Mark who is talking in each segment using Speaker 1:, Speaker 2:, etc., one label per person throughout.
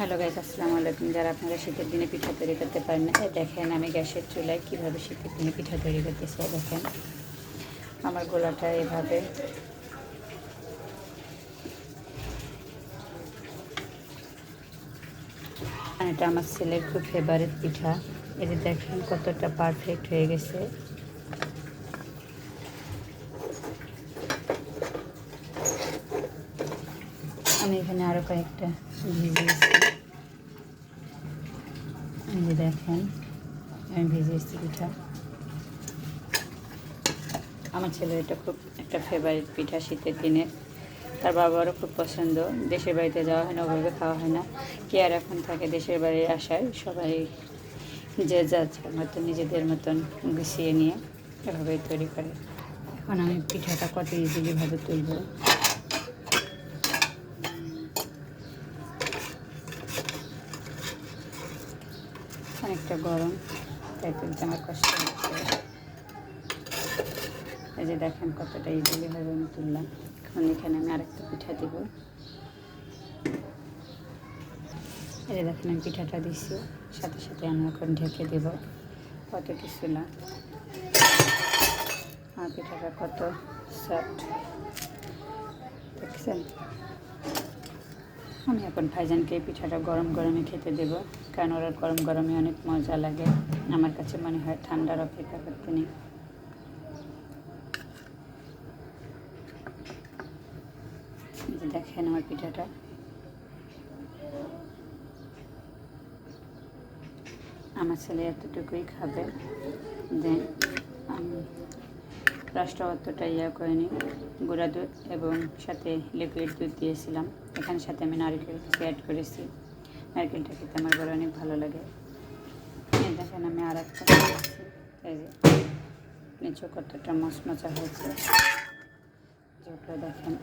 Speaker 1: Hello guys আসসালামু আলাইকুম। যারা আপনারা শীতের দিনে পিঠা তৈরি করতে পারেন না দেখেন আমি গ্যাসের চুলায় কীভাবে শীতের দিনে পিঠা তৈরি করতেছি দেখেন। আমার গোলাটা এভাবে। এটা আমার ছেলের খুব ফেভারিট পিঠা। যে দেখেন কতটা পারফেক্ট হয়ে গেছে। আমি এখানে আরও কয়েকটা ভিজিয়েছি এই দেখেন, আমি ভিজিয়েছি পিঠা। আমার ছেলের এটা খুব একটা ফেভারিট পিঠা শীতের দিনে। তার বাবারও খুব পছন্দ। দেশের বাড়িতে যাওয়া হয় না, ওভাবে খাওয়া হয় না। কে আর এখন থাকে দেশের বাড়ি আসায় সবাই যে যা মতন নিজেদের মতন গুছিয়ে নিয়ে এভাবেই তৈরি করে। এখন আমি পিঠাটা কত ইজিলিভাবে তুলব। অনেকটা গরম, তাই তুলতে আমার কষ্ট হচ্ছে। এই যে দেখেন কতটা ইজিলিভাবে আমি তুললাম। এখন এখানে আমি আরেকটা পিঠা দিব। এই যে দেখেন আমি পিঠাটা দিচ্ছি সাথে সাথে আমি এখন ঢেকে দেব। কত কিছু না। আমার পিঠাটা কত সফট দেখছেন? আমি এখন ভাইজানকে এই পিঠাটা গরম গরমে খেতে দেব, কারণ ওরা গরম গরমে অনেক মজা লাগে। আমার কাছে মনে হয় ঠান্ডার অপেক্ষা করতে নেই। দেখেন আমার পিঠাটা। আমার ছেলে এতটুকুই খাবে, দেন রসটা অতটা ইয়া করিনি গুঁড়া দুধ এবং সাথে লিকুইড দুধ দিয়েছিলাম। এখানে সাথে আমি নারকেল কিছু অ্যাড করেছি। নারকেলটা খেতে আমার বড় অনেক ভালো লাগে। দেখেন আমি আর একটা। এই যে নিচু কতটা মচমচা হয়েছে। যেটা দেখেন।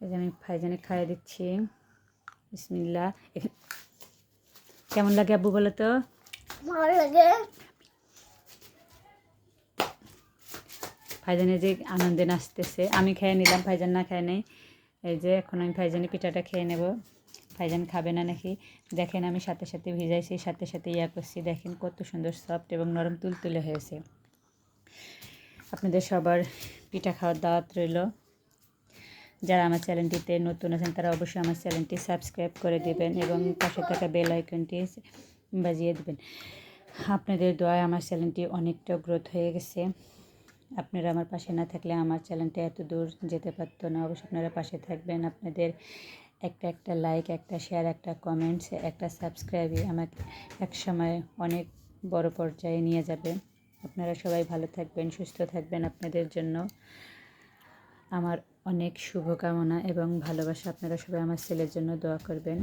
Speaker 1: এই যে আমি ফাইজানে খাইয়ে দিচ্ছি। বিসমিল্লা কেমন লাগে আব্বু বলো তো?
Speaker 2: ভালো
Speaker 1: ভাইজানে যে আনন্দে নাচতেছে, আমি খেয়ে নিলাম, ভাইজান না খেয়ে নেই। এই যে এখন আমি ভাইজানের পিঠাটা খেয়ে নেব। ভাইজান খাবে না নাকি? দেখেন আমি সাথে সাথে ভিজাইছি, সাথে সাথে ইয়া করছি। দেখেন কত সুন্দর সফট এবং নরম তুলতুলে হয়েছে। আপনাদের সবার পিঠা খাওয়ার দাওয়াত রইল। যারা আমার চ্যানেলটিতে নতুন আছেন, তারা অবশ্যই আমার চ্যানেলটি সাবস্ক্রাইব করে দেবেন এবং পাশে থাকা বেল আইকনটি বাজিয়ে দেবেন। আপনাদের দোয়ায় আমার চ্যানেলটি অনেকটা গ্রোথ হয়ে গেছে। আপনারা আমার পাশে না থাকলে আমার চ্যানেলটা এত দূর যেতে পারতো না। অবশ্যই আপনারা পাশে থাকবেন। আপনাদের একটা একটা লাইক একটা শেয়ার একটা কমেন্টস একটা সাবস্ক্রাইবই আমাকে এক সময় অনেক বড় পর্যায়ে নিয়ে যাবে। আপনারা সবাই ভালো থাকবেন, সুস্থ থাকবেন আপনাদের জন্য। আমার অনেক শুভকামনা এবং ভালোবাসা। আপনারা সবাই আমার ছেলের জন্য দোয়া করবেন।